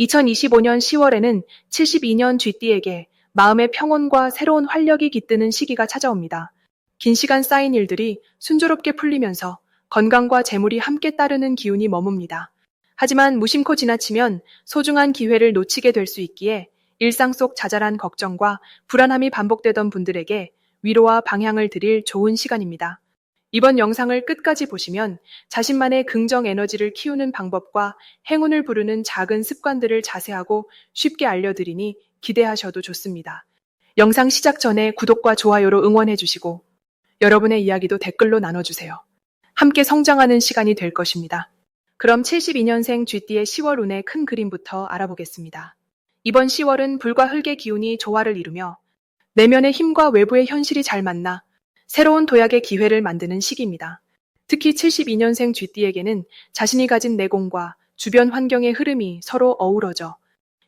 2025년 10월에는 72년 쥐띠에게 마음의 평온과 새로운 활력이 깃드는 시기가 찾아옵니다. 긴 시간 쌓인 일들이 순조롭게 풀리면서 건강과 재물이 함께 따르는 기운이 머뭅니다. 하지만 무심코 지나치면 소중한 기회를 놓치게 될 수 있기에 일상 속 자잘한 걱정과 불안함이 반복되던 분들에게 위로와 방향을 드릴 좋은 시간입니다. 이번 영상을 끝까지 보시면 자신만의 긍정 에너지를 키우는 방법과 행운을 부르는 작은 습관들을 자세하고 쉽게 알려드리니 기대하셔도 좋습니다. 영상 시작 전에 구독과 좋아요로 응원해 주시고 여러분의 이야기도 댓글로 나눠주세요. 함께 성장하는 시간이 될 것입니다. 그럼 72년생 쥐띠의 10월 운의 큰 그림부터 알아보겠습니다. 이번 10월은 불과 흙의 기운이 조화를 이루며 내면의 힘과 외부의 현실이 잘 만나 새로운 도약의 기회를 만드는 시기입니다. 특히 72년생 쥐띠에게는 자신이 가진 내공과 주변 환경의 흐름이 서로 어우러져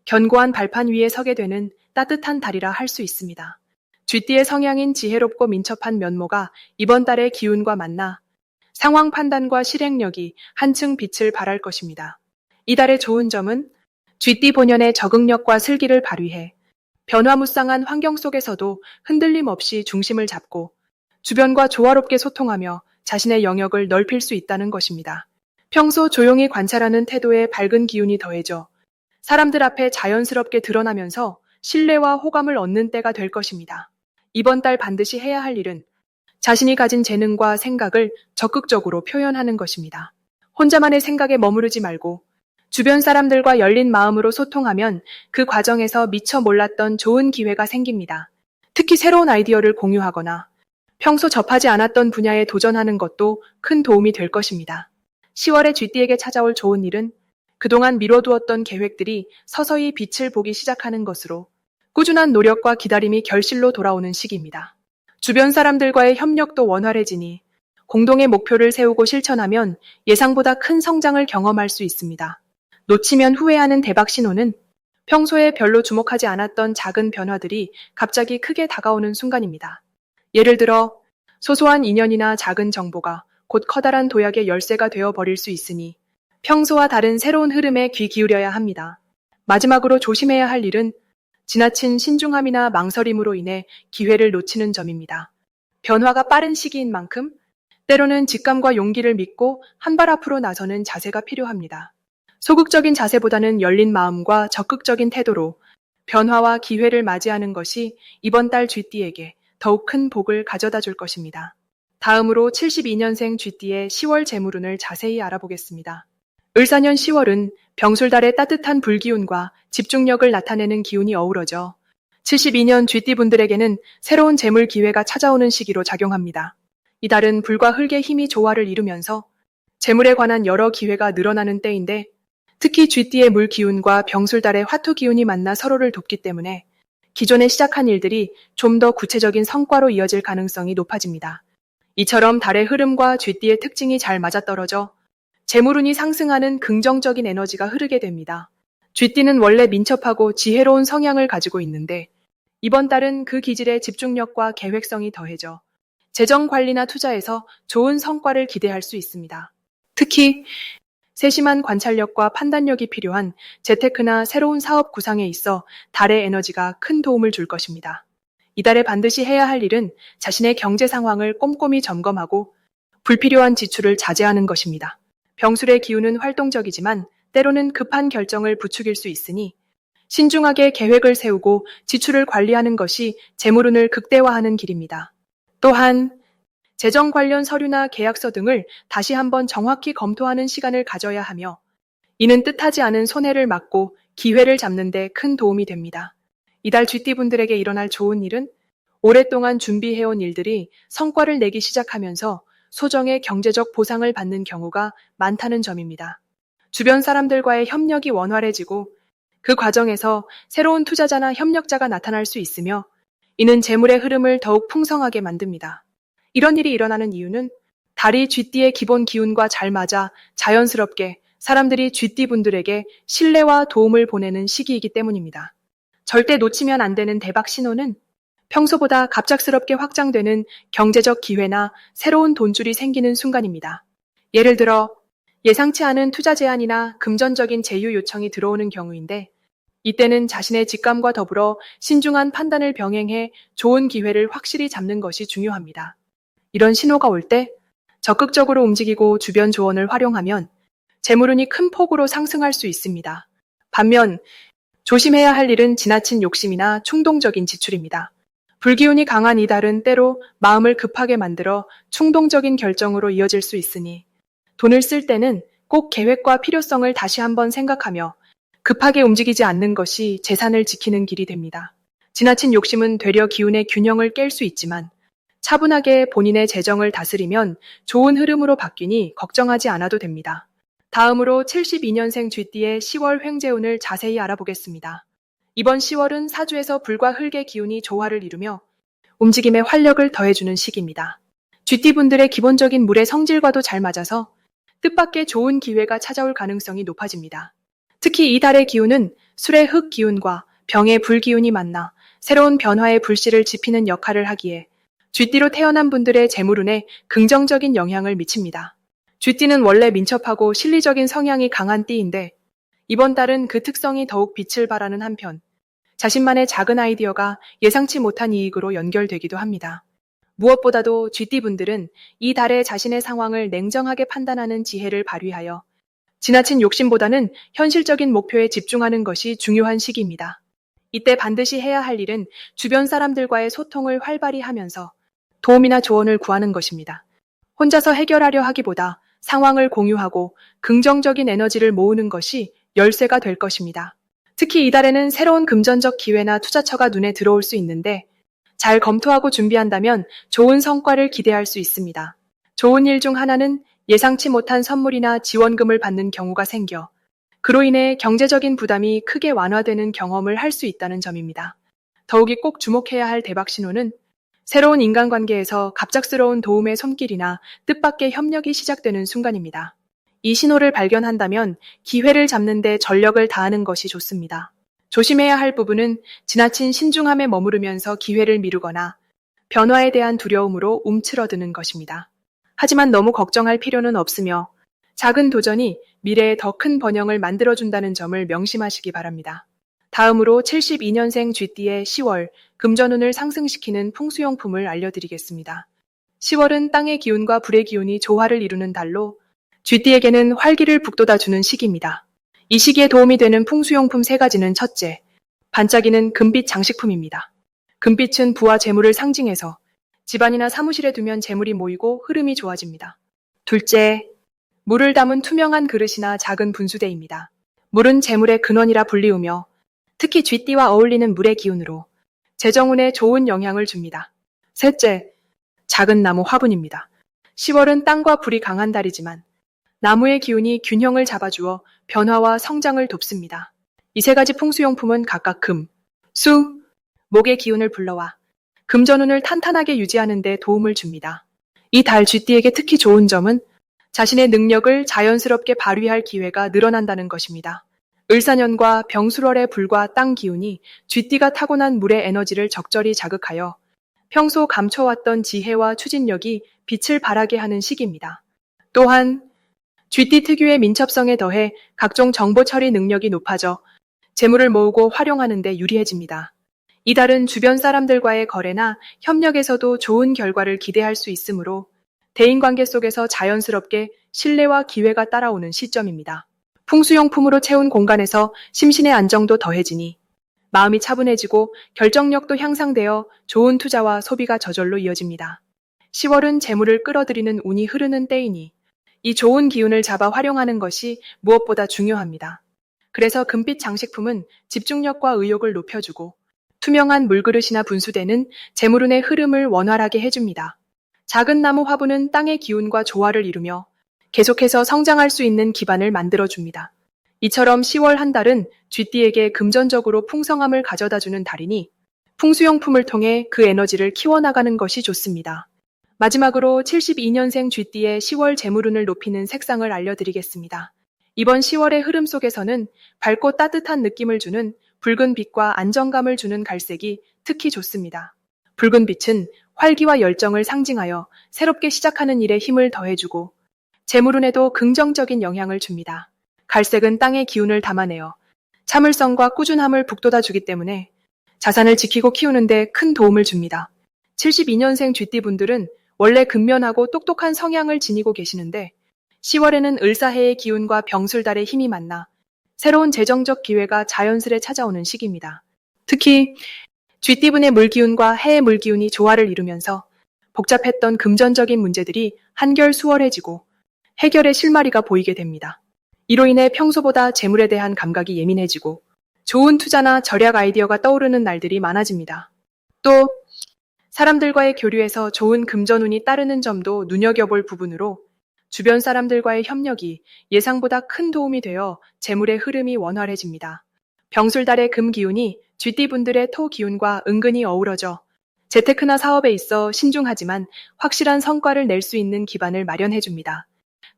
견고한 발판 위에 서게 되는 따뜻한 달이라 할 수 있습니다. 쥐띠의 성향인 지혜롭고 민첩한 면모가 이번 달의 기운과 만나 상황 판단과 실행력이 한층 빛을 발할 것입니다. 이달의 좋은 점은 쥐띠 본연의 적응력과 슬기를 발휘해 변화무쌍한 환경 속에서도 흔들림 없이 중심을 잡고 주변과 조화롭게 소통하며 자신의 영역을 넓힐 수 있다는 것입니다. 평소 조용히 관찰하는 태도에 밝은 기운이 더해져 사람들 앞에 자연스럽게 드러나면서 신뢰와 호감을 얻는 때가 될 것입니다. 이번 달 반드시 해야 할 일은 자신이 가진 재능과 생각을 적극적으로 표현하는 것입니다. 혼자만의 생각에 머무르지 말고 주변 사람들과 열린 마음으로 소통하면 그 과정에서 미처 몰랐던 좋은 기회가 생깁니다. 특히 새로운 아이디어를 공유하거나 평소 접하지 않았던 분야에 도전하는 것도 큰 도움이 될 것입니다. 10월에 쥐띠에게 찾아올 좋은 일은 그동안 미뤄두었던 계획들이 서서히 빛을 보기 시작하는 것으로 꾸준한 노력과 기다림이 결실로 돌아오는 시기입니다. 주변 사람들과의 협력도 원활해지니 공동의 목표를 세우고 실천하면 예상보다 큰 성장을 경험할 수 있습니다. 놓치면 후회하는 대박 신호는 평소에 별로 주목하지 않았던 작은 변화들이 갑자기 크게 다가오는 순간입니다. 예를 들어 소소한 인연이나 작은 정보가 곧 커다란 도약의 열쇠가 되어 버릴 수 있으니 평소와 다른 새로운 흐름에 귀 기울여야 합니다. 마지막으로 조심해야 할 일은 지나친 신중함이나 망설임으로 인해 기회를 놓치는 점입니다. 변화가 빠른 시기인 만큼 때로는 직감과 용기를 믿고 한 발 앞으로 나서는 자세가 필요합니다. 소극적인 자세보다는 열린 마음과 적극적인 태도로 변화와 기회를 맞이하는 것이 이번 달 쥐띠에게 더욱 큰 복을 가져다 줄 것입니다. 다음으로 72년생 쥐띠의 10월 재물운을 자세히 알아보겠습니다. 을사년 10월은 병술달의 따뜻한 불기운과 집중력을 나타내는 기운이 어우러져 72년 쥐띠 분들에게는 새로운 재물 기회가 찾아오는 시기로 작용합니다. 이달은 불과 흙의 힘이 조화를 이루면서 재물에 관한 여러 기회가 늘어나는 때인데 특히 쥐띠의 물 기운과 병술달의 화투 기운이 만나 서로를 돕기 때문에 기존에 시작한 일들이 좀 더 구체적인 성과로 이어질 가능성이 높아집니다. 이처럼 달의 흐름과 쥐띠의 특징이 잘 맞아떨어져 재물운이 상승하는 긍정적인 에너지가 흐르게 됩니다. 쥐띠는 원래 민첩하고 지혜로운 성향을 가지고 있는데 이번 달은 그 기질의 집중력과 계획성이 더해져 재정 관리나 투자에서 좋은 성과를 기대할 수 있습니다. 특히 세심한 관찰력과 판단력이 필요한 재테크나 새로운 사업 구상에 있어 달의 에너지가 큰 도움을 줄 것입니다. 이달에 반드시 해야 할 일은 자신의 경제 상황을 꼼꼼히 점검하고 불필요한 지출을 자제하는 것입니다. 병술의 기운은 활동적이지만 때로는 급한 결정을 부추길 수 있으니 신중하게 계획을 세우고 지출을 관리하는 것이 재물운을 극대화하는 길입니다. 또한 재정 관련 서류나 계약서 등을 다시 한번 정확히 검토하는 시간을 가져야 하며 이는 뜻하지 않은 손해를 막고 기회를 잡는 데 큰 도움이 됩니다. 이달 쥐띠분들에게 일어날 좋은 일은 오랫동안 준비해온 일들이 성과를 내기 시작하면서 소정의 경제적 보상을 받는 경우가 많다는 점입니다. 주변 사람들과의 협력이 원활해지고 그 과정에서 새로운 투자자나 협력자가 나타날 수 있으며 이는 재물의 흐름을 더욱 풍성하게 만듭니다. 이런 일이 일어나는 이유는 달이 쥐띠의 기본 기운과 잘 맞아 자연스럽게 사람들이 쥐띠 분들에게 신뢰와 도움을 보내는 시기이기 때문입니다. 절대 놓치면 안 되는 대박 신호는 평소보다 갑작스럽게 확장되는 경제적 기회나 새로운 돈줄이 생기는 순간입니다. 예를 들어 예상치 않은 투자 제안이나 금전적인 제휴 요청이 들어오는 경우인데 이때는 자신의 직감과 더불어 신중한 판단을 병행해 좋은 기회를 확실히 잡는 것이 중요합니다. 이런 신호가 올 때 적극적으로 움직이고 주변 조언을 활용하면 재물운이 큰 폭으로 상승할 수 있습니다. 반면 조심해야 할 일은 지나친 욕심이나 충동적인 지출입니다. 불기운이 강한 이달은 때로 마음을 급하게 만들어 충동적인 결정으로 이어질 수 있으니 돈을 쓸 때는 꼭 계획과 필요성을 다시 한번 생각하며 급하게 움직이지 않는 것이 재산을 지키는 길이 됩니다. 지나친 욕심은 되려 기운의 균형을 깰 수 있지만 차분하게 본인의 재정을 다스리면 좋은 흐름으로 바뀌니 걱정하지 않아도 됩니다. 다음으로 72년생 쥐띠의 10월 횡재운을 자세히 알아보겠습니다. 이번 10월은 사주에서 불과 흙의 기운이 조화를 이루며 움직임에 활력을 더해주는 시기입니다. 쥐띠분들의 기본적인 물의 성질과도 잘 맞아서 뜻밖의 좋은 기회가 찾아올 가능성이 높아집니다. 특히 이 달의 기운은 술의 흙 기운과 병의 불 기운이 만나 새로운 변화의 불씨를 지피는 역할을 하기에 쥐띠로 태어난 분들의 재물운에 긍정적인 영향을 미칩니다. 쥐띠는 원래 민첩하고 실리적인 성향이 강한 띠인데 이번 달은 그 특성이 더욱 빛을 발하는 한편 자신만의 작은 아이디어가 예상치 못한 이익으로 연결되기도 합니다. 무엇보다도 쥐띠분들은 이 달에 자신의 상황을 냉정하게 판단하는 지혜를 발휘하여 지나친 욕심보다는 현실적인 목표에 집중하는 것이 중요한 시기입니다. 이때 반드시 해야 할 일은 주변 사람들과의 소통을 활발히 하면서 도움이나 조언을 구하는 것입니다. 혼자서 해결하려 하기보다 상황을 공유하고 긍정적인 에너지를 모으는 것이 열쇠가 될 것입니다. 특히 이달에는 새로운 금전적 기회나 투자처가 눈에 들어올 수 있는데 잘 검토하고 준비한다면 좋은 성과를 기대할 수 있습니다. 좋은 일 중 하나는 예상치 못한 선물이나 지원금을 받는 경우가 생겨 그로 인해 경제적인 부담이 크게 완화되는 경험을 할 수 있다는 점입니다. 더욱이 꼭 주목해야 할 대박 신호는 새로운 인간관계에서 갑작스러운 도움의 손길이나 뜻밖의 협력이 시작되는 순간입니다. 이 신호를 발견한다면 기회를 잡는데 전력을 다하는 것이 좋습니다. 조심해야 할 부분은 지나친 신중함에 머무르면서 기회를 미루거나 변화에 대한 두려움으로 움츠러드는 것입니다. 하지만 너무 걱정할 필요는 없으며 작은 도전이 미래에 더큰 번영을 만들어준다는 점을 명심하시기 바랍니다. 다음으로 72년생 쥐띠의 10월 금전운을 상승시키는 풍수용품을 알려드리겠습니다. 10월은 땅의 기운과 불의 기운이 조화를 이루는 달로 쥐띠에게는 활기를 북돋아주는 시기입니다. 이 시기에 도움이 되는 풍수용품 세 가지는 첫째, 반짝이는 금빛 장식품입니다. 금빛은 부와 재물을 상징해서 집안이나 사무실에 두면 재물이 모이고 흐름이 좋아집니다. 둘째, 물을 담은 투명한 그릇이나 작은 분수대입니다. 물은 재물의 근원이라 불리우며 특히 쥐띠와 어울리는 물의 기운으로 재정운에 좋은 영향을 줍니다. 셋째, 작은 나무 화분입니다. 10월은 땅과 불이 강한 달이지만 나무의 기운이 균형을 잡아주어 변화와 성장을 돕습니다. 이 세 가지 풍수용품은 각각 금, 수, 목의 기운을 불러와 금전운을 탄탄하게 유지하는 데 도움을 줍니다. 이 달 쥐띠에게 특히 좋은 점은 자신의 능력을 자연스럽게 발휘할 기회가 늘어난다는 것입니다. 을사년과 병술월의 불과 땅 기운이 쥐띠가 타고난 물의 에너지를 적절히 자극하여 평소 감춰왔던 지혜와 추진력이 빛을 발하게 하는 시기입니다. 또한 쥐띠 특유의 민첩성에 더해 각종 정보 처리 능력이 높아져 재물을 모으고 활용하는 데 유리해집니다. 이달은 주변 사람들과의 거래나 협력에서도 좋은 결과를 기대할 수 있으므로 대인관계 속에서 자연스럽게 신뢰와 기회가 따라오는 시점입니다. 풍수용품으로 채운 공간에서 심신의 안정도 더해지니 마음이 차분해지고 결정력도 향상되어 좋은 투자와 소비가 저절로 이어집니다. 10월은 재물을 끌어들이는 운이 흐르는 때이니 이 좋은 기운을 잡아 활용하는 것이 무엇보다 중요합니다. 그래서 금빛 장식품은 집중력과 의욕을 높여주고 투명한 물그릇이나 분수대는 재물운의 흐름을 원활하게 해줍니다. 작은 나무 화분은 땅의 기운과 조화를 이루며 계속해서 성장할 수 있는 기반을 만들어줍니다. 이처럼 10월 한 달은 쥐띠에게 금전적으로 풍성함을 가져다주는 달이니 풍수용품을 통해 그 에너지를 키워나가는 것이 좋습니다. 마지막으로 72년생 쥐띠의 10월 재물운을 높이는 색상을 알려드리겠습니다. 이번 10월의 흐름 속에서는 밝고 따뜻한 느낌을 주는 붉은 빛과 안정감을 주는 갈색이 특히 좋습니다. 붉은 빛은 활기와 열정을 상징하여 새롭게 시작하는 일에 힘을 더해주고 재물운에도 긍정적인 영향을 줍니다. 갈색은 땅의 기운을 담아내어 참을성과 꾸준함을 북돋아 주기 때문에 자산을 지키고 키우는데 큰 도움을 줍니다. 72년생 쥐띠분들은 원래 근면하고 똑똑한 성향을 지니고 계시는데 10월에는 을사해의 기운과 병술달의 힘이 만나 새로운 재정적 기회가 자연스레 찾아오는 시기입니다. 특히 쥐띠분의 물기운과 해의 물기운이 조화를 이루면서 복잡했던 금전적인 문제들이 한결 수월해지고 해결의 실마리가 보이게 됩니다. 이로 인해 평소보다 재물에 대한 감각이 예민해지고 좋은 투자나 절약 아이디어가 떠오르는 날들이 많아집니다. 또 사람들과의 교류에서 좋은 금전운이 따르는 점도 눈여겨볼 부분으로 주변 사람들과의 협력이 예상보다 큰 도움이 되어 재물의 흐름이 원활해집니다. 병술달의 금 기운이 쥐띠분들의 토 기운과 은근히 어우러져 재테크나 사업에 있어 신중하지만 확실한 성과를 낼 수 있는 기반을 마련해 줍니다.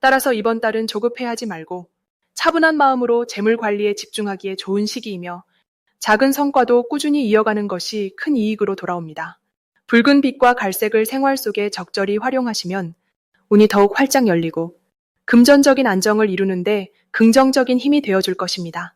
따라서 이번 달은 조급해하지 말고 차분한 마음으로 재물 관리에 집중하기에 좋은 시기이며 작은 성과도 꾸준히 이어가는 것이 큰 이익으로 돌아옵니다. 붉은 빛과 갈색을 생활 속에 적절히 활용하시면 운이 더욱 활짝 열리고 금전적인 안정을 이루는데 긍정적인 힘이 되어줄 것입니다.